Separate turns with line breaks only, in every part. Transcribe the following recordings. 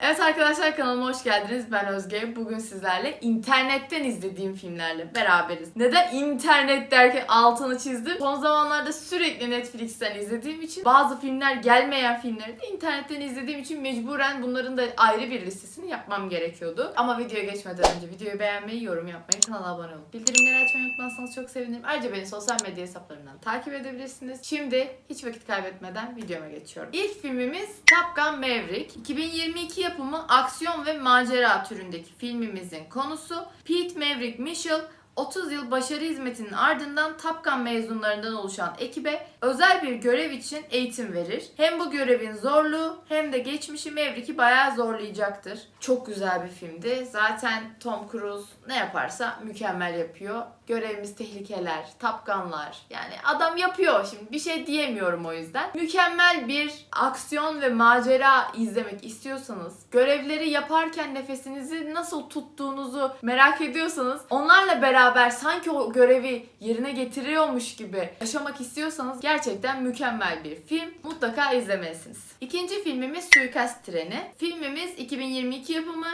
Evet arkadaşlar kanalıma hoş geldiniz. Ben Özge. Bugün sizlerle internetten izlediğim filmlerle beraberiz. Neden internet derken altını çizdim? Son zamanlarda sürekli Netflix'ten izlediğim için bazı filmler gelmeyen filmleri de internetten izlediğim için mecburen bunların da ayrı bir listesini yapmam gerekiyordu. Ama videoya geçmeden önce videoyu beğenmeyi, yorum yapmayı, kanala abone olup bildirimleri açmayı unutmazsanız çok sevinirim. Ayrıca beni sosyal medya hesaplarından takip edebilirsiniz. Şimdi hiç vakit kaybetmeden videoma geçiyorum. İlk filmimiz Top Gun Maverick. 2022 yapımı aksiyon ve macera türündeki filmimizin konusu Pete Maverick Mitchell 30 yıl başarı hizmetinin ardından Top Gun mezunlarından oluşan ekibe özel bir görev için eğitim verir. Hem bu görevin zorluğu hem de geçmişi Maverick'i bayağı zorlayacaktır. Çok güzel bir filmdi. Zaten Tom Cruise ne yaparsa mükemmel yapıyor. Görevimiz tehlikeler, Top Gun'lar. Yani adam yapıyor şimdi. Bir şey diyemiyorum o yüzden. Mükemmel bir aksiyon ve macera izlemek istiyorsanız, görevleri yaparken nefesinizi nasıl tuttuğunuzu merak ediyorsanız, onlarla beraber sanki o görevi yerine getiriyormuş gibi yaşamak istiyorsanız gerçekten mükemmel bir film. Mutlaka izlemelisiniz. İkinci filmimiz Suikast Treni. Filmimiz 2022 yapımı.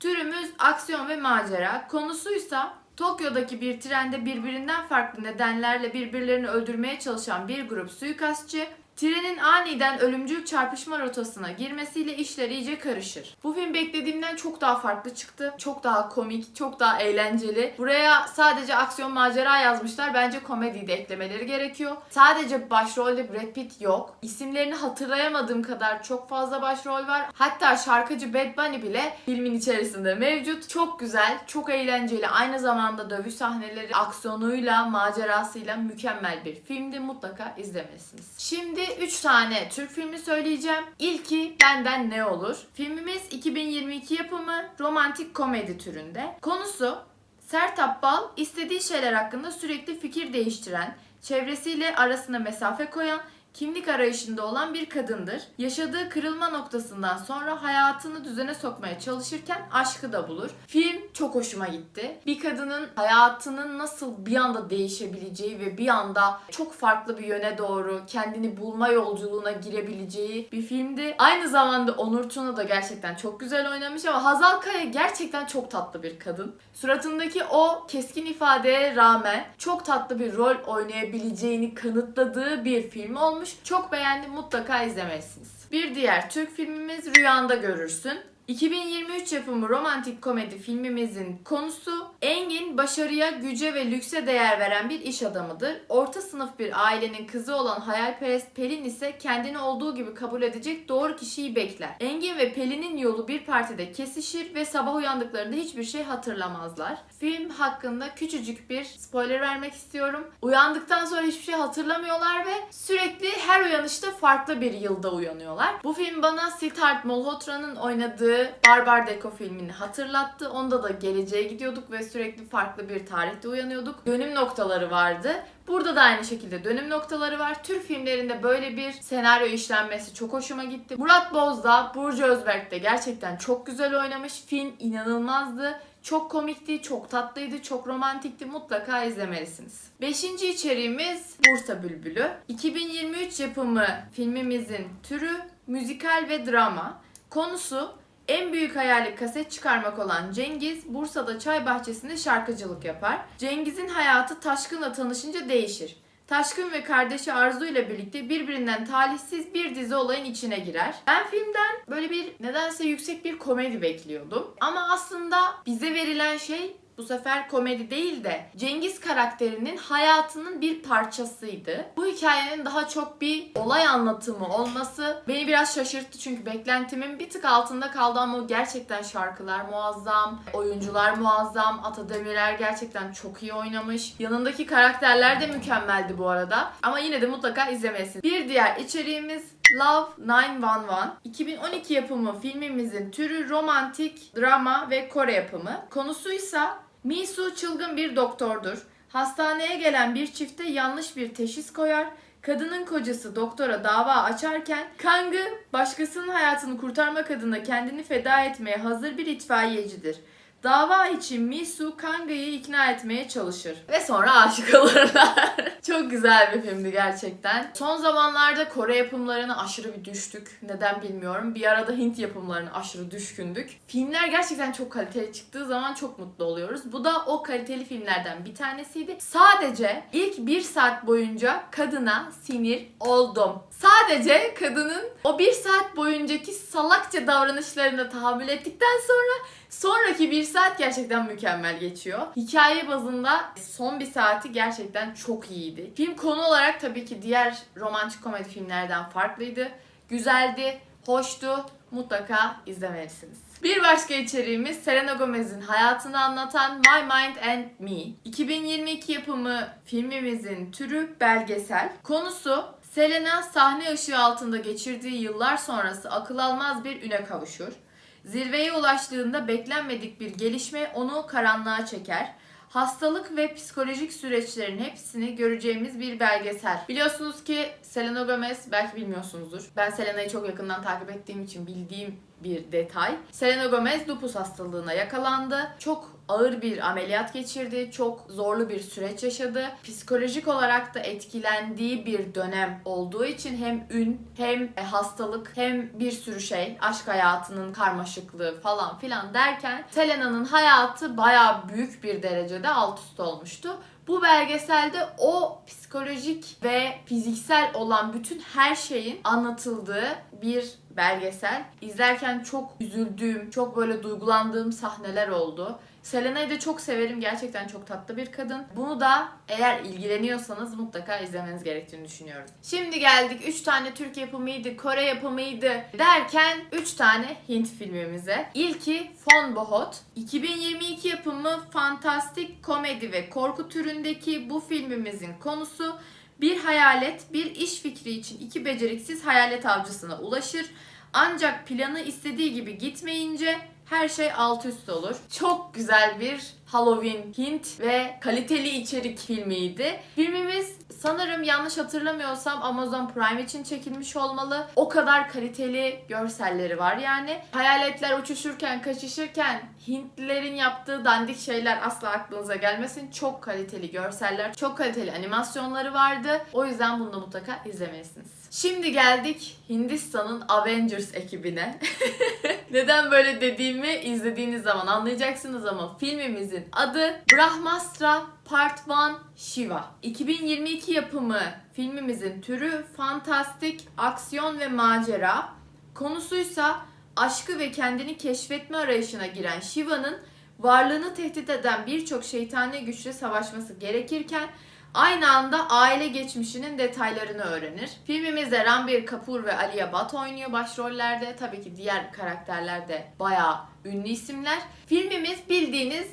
Türümüz aksiyon ve macera. Konusuysa Tokyo'daki bir trende birbirinden farklı nedenlerle birbirlerini öldürmeye çalışan bir grup suikastçı trenin aniden ölümcül çarpışma rotasına girmesiyle işler iyice karışır. Bu film beklediğimden çok daha farklı çıktı. Çok daha komik, çok daha eğlenceli. Buraya sadece aksiyon macera yazmışlar. Bence komediyi de eklemeleri gerekiyor. Sadece başrolde Brad Pitt yok. İsimlerini hatırlayamadığım kadar çok fazla başrol var. Hatta şarkıcı Bad Bunny bile filmin içerisinde mevcut. Çok güzel, çok eğlenceli. Aynı zamanda dövüş sahneleri aksiyonuyla, macerasıyla mükemmel bir filmdi. Mutlaka izlemelisiniz. Şimdi 3 tane Türk filmi söyleyeceğim. İlki Benden Ne Olur. Filmimiz 2022 yapımı romantik komedi türünde. Konusu Sertab Bal istediği şeyler hakkında sürekli fikir değiştiren, çevresiyle arasına mesafe koyan, kimlik arayışında olan bir kadındır. Yaşadığı kırılma noktasından sonra hayatını düzene sokmaya çalışırken aşkı da bulur. Film çok hoşuma gitti. Bir kadının hayatının nasıl bir anda değişebileceği ve bir anda çok farklı bir yöne doğru kendini bulma yolculuğuna girebileceği bir filmdi. Aynı zamanda Onur Tuna da gerçekten çok güzel oynamış ama Hazal Kaya gerçekten çok tatlı bir kadın. Suratındaki o keskin ifadeye rağmen çok tatlı bir rol oynayabileceğini kanıtladığı bir film olmuş. Çok beğendim mutlaka izlemelisiniz. Bir diğer Türk filmimiz Rüyanda Görürsün. 2023 yapımı romantik komedi filmimizin konusu Engin başarıya, güce ve lükse değer veren bir iş adamıdır. Orta sınıf bir ailenin kızı olan hayalperest Pelin ise kendini olduğu gibi kabul edecek doğru kişiyi bekler. Engin ve Pelin'in yolu bir partide kesişir ve sabah uyandıklarında hiçbir şey hatırlamazlar. Film hakkında küçücük bir spoiler vermek istiyorum. Uyandıktan sonra hiçbir şey hatırlamıyorlar ve sürekli her uyanışta farklı bir yılda uyanıyorlar. Bu film bana Siddharth Malhotra'nın oynadığı Barbar Deko filmini hatırlattı. Onda da geleceğe gidiyorduk ve sürekli farklı bir tarihte uyanıyorduk. Dönüm noktaları vardı. Burada da aynı şekilde dönüm noktaları var. Türk filmlerinde böyle bir senaryo işlenmesi çok hoşuma gitti. Murat Bozdağ, Burcu Özberk de gerçekten çok güzel oynamış. Film inanılmazdı. Çok komikti, çok tatlıydı, çok romantikti. Mutlaka izlemelisiniz. Beşinci içeriğimiz Bursa Bülbülü. 2023 yapımı filmimizin türü müzikal ve drama. Konusu en büyük hayali kaset çıkarmak olan Cengiz, Bursa'da çay bahçesinde şarkıcılık yapar. Cengiz'in hayatı Taşkın'la tanışınca değişir. Taşkın ve kardeşi Arzu ile birlikte birbirinden talihsiz bir dizi olayın içine girer. Ben filmden böyle bir nedense yüksek bir komedi bekliyordum. Ama aslında bize verilen şey bu sefer komedi değil de Cengiz karakterinin hayatının bir parçasıydı. Bu hikayenin daha çok bir olay anlatımı olması beni biraz şaşırttı çünkü beklentimin bir tık altında kaldı ama gerçekten şarkılar muazzam, oyuncular muazzam, Ata Demirer gerçekten çok iyi oynamış. Yanındaki karakterler de mükemmeldi bu arada. Ama yine de mutlaka izlemelisiniz. Bir diğer içeriğimiz Love 911. 2012 yapımı filmimizin türü romantik, drama ve Kore yapımı. Konusuysa Misu çılgın bir doktordur. Hastaneye gelen bir çifte yanlış bir teşhis koyar. Kadının kocası doktora dava açarken Kang'ı başkasının hayatını kurtarmak adına kendini feda etmeye hazır bir itfaiyecidir. Dava için Misu Kanga'yı ikna etmeye çalışır. Ve sonra aşık olurlar. Çok güzel bir filmdi gerçekten. Son zamanlarda Kore yapımlarına aşırı bir düştük. Neden bilmiyorum. Bir arada Hint yapımlarına aşırı düşkündük. Filmler gerçekten çok kaliteli çıktığı zaman çok mutlu oluyoruz. Bu da o kaliteli filmlerden bir tanesiydi. Sadece ilk bir saat boyunca kadına sinir oldum. Sadece kadının o bir saat boyuncaki salakça davranışlarına tahammül ettikten sonra sonraki bir saat gerçekten mükemmel geçiyor. Hikaye bazında son bir saati gerçekten çok iyiydi. Film konu olarak tabii ki diğer romantik komedi filmlerden farklıydı. Güzeldi, hoştu. Mutlaka izlemelisiniz. Bir başka içeriğimiz Selena Gomez'in hayatını anlatan My Mind and Me. 2022 yapımı filmimizin türü belgesel. Konusu Selena sahne ışığı altında geçirdiği yıllar sonrası akıl almaz bir üne kavuşur. Zirveye ulaştığında beklenmedik bir gelişme onu karanlığa çeker. Hastalık ve psikolojik süreçlerin hepsini göreceğimiz bir belgesel. Biliyorsunuz ki Selena Gomez, belki bilmiyorsunuzdur. Ben Selena'yı çok yakından takip ettiğim için bildiğim bir detay. Selena Gomez lupus hastalığına yakalandı. Çok ağır bir ameliyat geçirdi. Çok zorlu bir süreç yaşadı. Psikolojik olarak da etkilendiği bir dönem olduğu için hem ün hem e, hastalık hem bir sürü şey aşk hayatının karmaşıklığı falan filan derken Selena'nın hayatı bayağı büyük bir derecede alt üst olmuştu. Bu belgeselde o psikolojik ve fiziksel olan bütün her şeyin anlatıldığı bir belgesel. İzlerken çok üzüldüğüm, çok böyle duygulandığım sahneler oldu. Selena'yı da çok severim. Gerçekten çok tatlı bir kadın. Bunu da eğer ilgileniyorsanız mutlaka izlemeniz gerektiğini düşünüyorum. Şimdi geldik 3 tane Türk yapımıydı, Kore yapımıydı derken 3 tane Hint filmimize. İlki Fon Bohot. 2022 yapımı fantastik komedi ve korku türündeki bu filmimizin konusu bir hayalet bir iş fikri için iki beceriksiz hayalet avcısına ulaşır. Ancak planı istediği gibi gitmeyince her şey alt üst olur. Çok güzel bir Halloween Hint ve kaliteli içerik filmiydi. Filmimiz sanırım yanlış hatırlamıyorsam Amazon Prime için çekilmiş olmalı. O kadar kaliteli görselleri var yani. Hayaletler uçuşurken, kaçışırken Hintlilerin yaptığı dandik şeyler asla aklınıza gelmesin. Çok kaliteli görseller, çok kaliteli animasyonları vardı. O yüzden bunu da mutlaka izlemelisiniz. Şimdi geldik Hindistan'ın Avengers ekibine. Neden böyle dediğimi izlediğiniz zaman anlayacaksınız ama filmimizin adı Brahmastra Part 1 Shiva. 2022 yapımı filmimizin türü fantastik, aksiyon ve macera. Konusuysa aşkı ve kendini keşfetme arayışına giren Shiva'nın varlığını tehdit eden birçok şeytani güçle savaşması gerekirken Aynı anda aile geçmişinin detaylarını öğrenir. Filmimizde Ranbir Kapoor ve Aliya Bhatt oynuyor başrollerde. Tabii ki diğer karakterler de bayağı ünlü isimler. Filmimiz bildiğiniz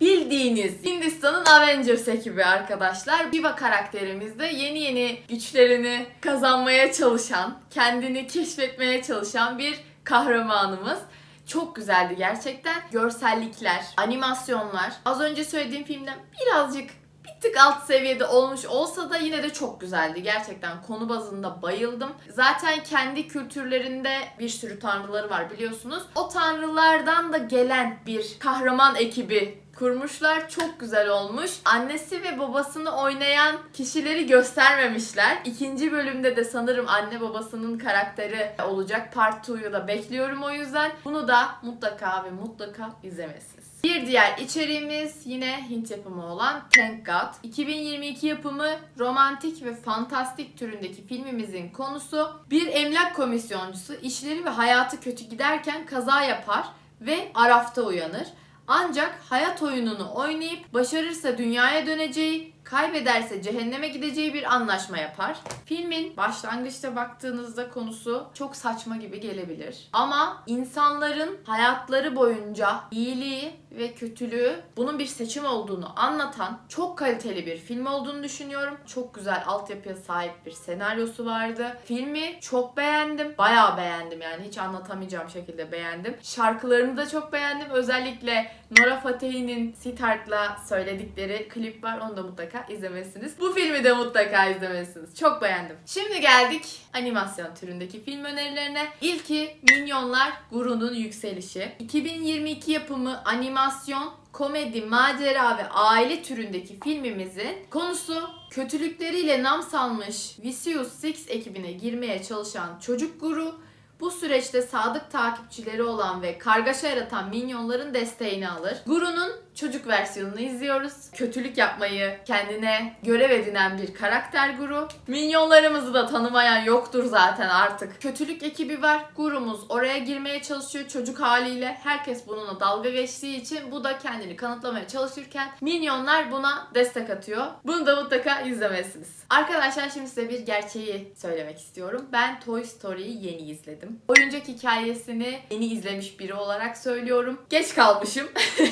bildiğiniz Hindistan'ın Avengers ekibi arkadaşlar. Shiva karakterimiz de yeni yeni güçlerini kazanmaya çalışan, kendini keşfetmeye çalışan bir kahramanımız. Çok güzeldi gerçekten. Görsellikler, animasyonlar. Az önce söylediğim filmden birazcık bir tık alt seviyede olmuş olsa da yine de çok güzeldi. Gerçekten konu bazında bayıldım. Zaten kendi kültürlerinde bir sürü tanrıları var biliyorsunuz. O tanrılardan da gelen bir kahraman ekibi kurmuşlar. Çok güzel olmuş. Annesi ve babasını oynayan kişileri göstermemişler. İkinci bölümde de sanırım anne babasının karakteri olacak. Part 2'yu da bekliyorum o yüzden. Bunu da mutlaka ve mutlaka izlemesiniz. Bir diğer içeriğimiz yine Hint yapımı olan Thank God. 2022 yapımı romantik ve fantastik türündeki filmimizin konusu bir emlak komisyoncusu işleri ve hayatı kötü giderken kaza yapar ve Araf'ta uyanır. Ancak hayat oyununu oynayıp başarırsa dünyaya döneceği, kaybederse cehenneme gideceği bir anlaşma yapar. Filmin başlangıçta baktığınızda konusu çok saçma gibi gelebilir. Ama insanların hayatları boyunca iyiliği ve kötülüğü bunun bir seçim olduğunu anlatan çok kaliteli bir film olduğunu düşünüyorum. Çok güzel altyapıya sahip bir senaryosu vardı. Filmi çok beğendim. Bayağı beğendim yani hiç anlatamayacağım şekilde beğendim. Şarkılarını da çok beğendim. Özellikle Nora Fatehi'nin Sitart'la söyledikleri klip var. Onu da mutlaka mutlaka izlemelisiniz. Bu filmi de mutlaka izlemelisiniz. Çok beğendim. Şimdi geldik animasyon türündeki film önerilerine. İlki Minyonlar Guru'nun Yükselişi. 2022 yapımı animasyon komedi, macera ve aile türündeki filmimizin konusu kötülükleriyle nam salmış Vicious Six ekibine girmeye çalışan çocuk guru bu süreçte sadık takipçileri olan ve kargaşa yaratan minyonların desteğini alır. Guru'nun çocuk versiyonunu izliyoruz. Kötülük yapmayı kendine görev edinen bir karakter Guru. Minyonlarımızı da tanımayan yoktur zaten artık. Kötülük ekibi var. Guru'muz oraya girmeye çalışıyor çocuk haliyle. Herkes bununla dalga geçtiği için bu da kendini kanıtlamaya çalışırken minyonlar buna destek atıyor. Bunu da mutlaka izlemesiniz. Arkadaşlar şimdi size bir gerçeği söylemek istiyorum. Ben Toy Story'yi yeni izledim. Oyuncak hikayesini yeni izlemiş biri olarak söylüyorum. Geç kalmışım.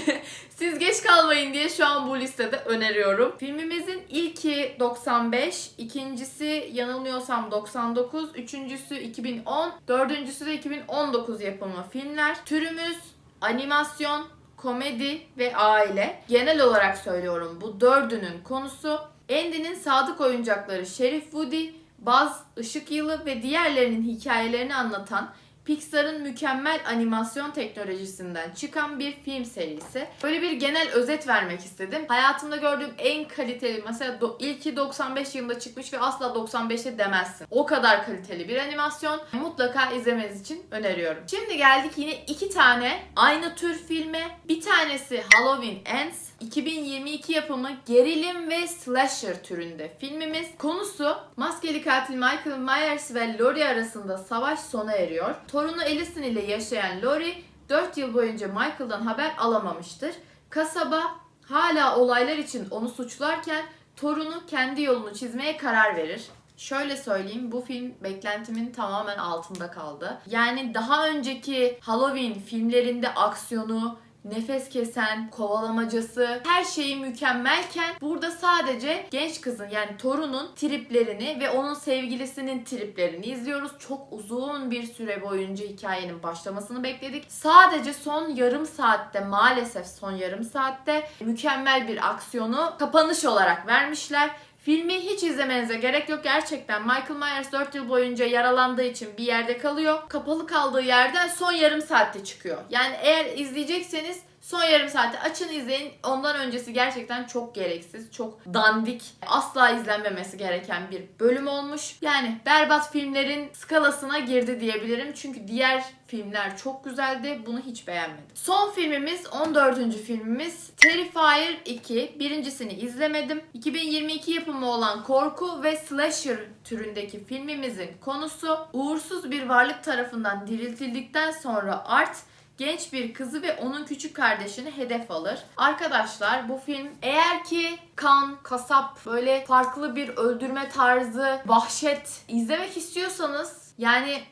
Siz geç kalmayın diye şu an bu listede öneriyorum. Filmimizin ilki 95, ikincisi yanılmıyorsam 99, üçüncüsü 2010, dördüncüsü de 2019 yapımı filmler. Türümüz animasyon, komedi ve aile. Genel olarak söylüyorum bu dördünün konusu Andy'nin sadık oyuncakları Şerif Woody, Buzz, Işık Yılı ve diğerlerinin hikayelerini anlatan Pixar'ın mükemmel animasyon teknolojisinden çıkan bir film serisi. Böyle bir genel özet vermek istedim. Hayatımda gördüğüm en kaliteli, mesela ilki 95 yılında çıkmış ve asla 95'te demezsin. O kadar kaliteli bir animasyon. Mutlaka izlemeniz için öneriyorum. Şimdi geldik yine iki tane aynı tür filme. Bir tanesi Halloween Ends. 2022 yapımı gerilim ve slasher türünde filmimiz. Konusu maskeli katil Michael Myers ve Laurie arasında savaş sona eriyor. Torunu Allison ile yaşayan Laurie 4 yıl boyunca Michael'dan haber alamamıştır. Kasaba hala olaylar için onu suçlarken torunu kendi yolunu çizmeye karar verir. Şöyle söyleyeyim bu film beklentimin tamamen altında kaldı. Yani daha önceki Halloween filmlerinde aksiyonu, nefes kesen, kovalamacası, her şeyi mükemmelken burada sadece genç kızın yani torunun triplerini ve onun sevgilisinin triplerini izliyoruz. Çok uzun bir süre boyunca hikayenin başlamasını bekledik. Sadece son yarım saatte maalesef son yarım saatte mükemmel bir aksiyonu kapanış olarak vermişler. Filmi hiç izlemenize gerek yok. Gerçekten Michael Myers 4 yıl boyunca yaralandığı için bir yerde kalıyor. Kapalı kaldığı yerden son yarım saatte çıkıyor. Yani eğer izleyecekseniz son yarım saatte açın izleyin. Ondan öncesi gerçekten çok gereksiz, çok dandik, asla izlenmemesi gereken bir bölüm olmuş. Yani berbat filmlerin skalasına girdi diyebilirim. Çünkü diğer filmler çok güzeldi. Bunu hiç beğenmedim. Son filmimiz 14. filmimiz Terrifier 2. Birincisini izlemedim. 2022 yapımı olan korku ve slasher türündeki filmimizin konusu uğursuz bir varlık tarafından diriltildikten sonra Art genç bir kızı ve onun küçük kardeşini hedef alır. Arkadaşlar bu film eğer ki kan, kasap, böyle farklı bir öldürme tarzı, vahşet izlemek istiyorsanız yani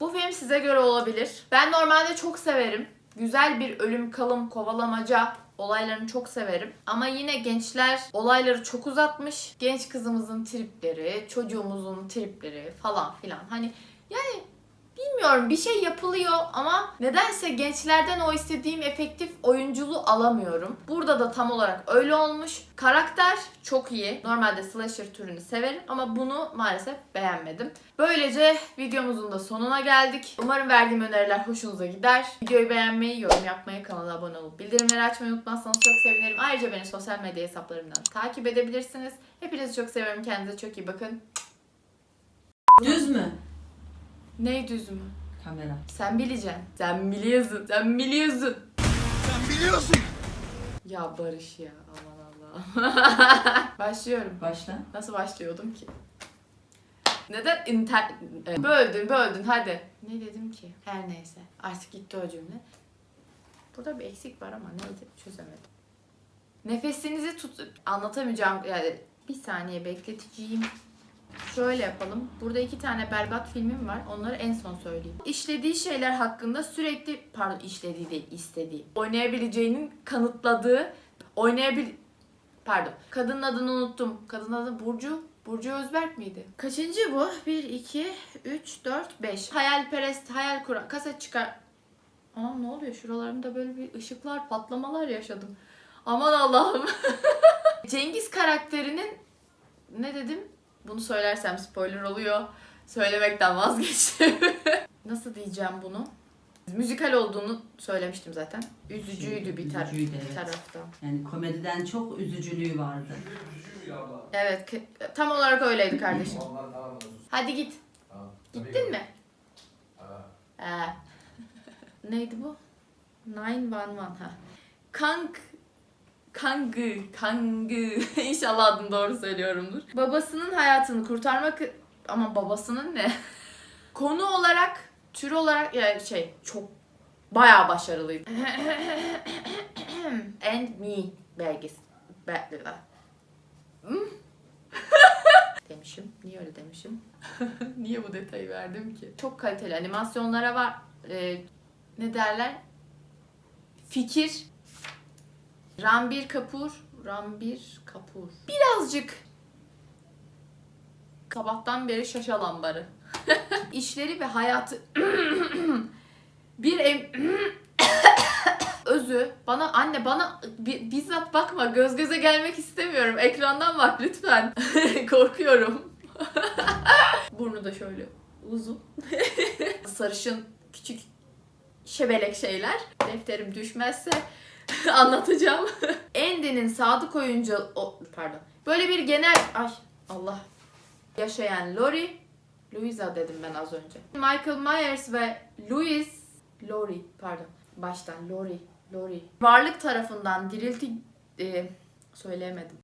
bu film size göre olabilir. Ben normalde çok severim. Güzel bir ölüm, kalım, kovalamaca olaylarını çok severim. Ama yine gençler olayları çok uzatmış. Genç kızımızın tripleri, çocuğumuzun tripleri falan filan. Hani yani bilmiyorum bir şey yapılıyor ama nedense gençlerden o istediğim efektif oyunculuğu alamıyorum. Burada da tam olarak öyle olmuş. Karakter çok iyi. Normalde slasher türünü severim ama bunu maalesef beğenmedim. Böylece videomuzun da sonuna geldik. Umarım verdiğim öneriler hoşunuza gider. Videoyu beğenmeyi, yorum yapmayı, kanala abone olup bildirimleri açmayı unutmazsanız çok sevinirim. Ayrıca beni sosyal medya hesaplarımdan takip edebilirsiniz. Hepinizi çok seviyorum. Kendinize çok iyi bakın.
Düz mü?
Ney düz mü?
Kamera.
Sen bileceksin. Sen biliyorsun. Sen biliyorsun.
Sen biliyorsun.
Ya Barış ya. Aman Allah'ım. Başlıyorum.
Başla.
Nasıl başlıyordum ki? Neden inter... e, Böldün böldün hadi. Ne dedim ki? Her neyse. Artık gitti o cümle. Burada bir eksik var ama neydi çözemedim. Nefesinizi tut... Anlatamayacağım yani bir saniye bekleteceğim. Şöyle yapalım. Burada iki tane berbat filmim var. Onları en son söyleyeyim. İşlediği şeyler hakkında sürekli... Pardon işlediği değil istediği. Oynayabileceğinin kanıtladığı... Oynayabil... Pardon. Kadının adını unuttum. Kadının adı Burcu. Burcu Özberk miydi? Kaçıncı bu? 1, 2, 3, 4, 5. Hayalperest, hayal kuran. Kaset çıkar. Anam ne oluyor? Şuralarımda böyle bir ışıklar, patlamalar yaşadım. Aman Allah'ım. Cengiz karakterinin ne dedim? Bunu söylersem spoiler oluyor. Söylemekten vazgeçtim. Nasıl diyeceğim bunu? Müzikal olduğunu söylemiştim zaten. Üzücüydü bir, tar-
Üzücüydü,
bir
evet.
taraftan.
Yani komediden çok üzücülüğü vardı.
Evet, tam olarak öyleydi kardeşim. Hadi git. Gittin mi? Ee, neydi bu? 911 ha. Kank Kangı, Kangı. İnşallah adını doğru söylüyorumdur. Babasının hayatını kurtarmak ama babasının ne? Konu olarak, tür olarak yani şey çok bayağı başarılıydı. And Me belgesi. Be Hmm? demişim. Niye öyle demişim? Niye bu detayı verdim ki? Çok kaliteli animasyonlara var. Ee, ne derler? Fikir. Rambir Kapur. Rambir Kapur. Birazcık sabahtan beri şaşalambarı. İşleri ve hayatı bir em özü bana anne bana bi- bizzat bakma göz göze gelmek istemiyorum ekrandan bak lütfen korkuyorum burnu da şöyle uzun sarışın küçük şebelek şeyler defterim düşmezse anlatacağım. Andy'nin sadık oyuncu o, pardon. Böyle bir genel ay Allah. Yaşayan Lori Louisa dedim ben az önce. Michael Myers ve Louis Lori pardon. Baştan Lori Lori. Varlık tarafından dirilti e, söyleyemedim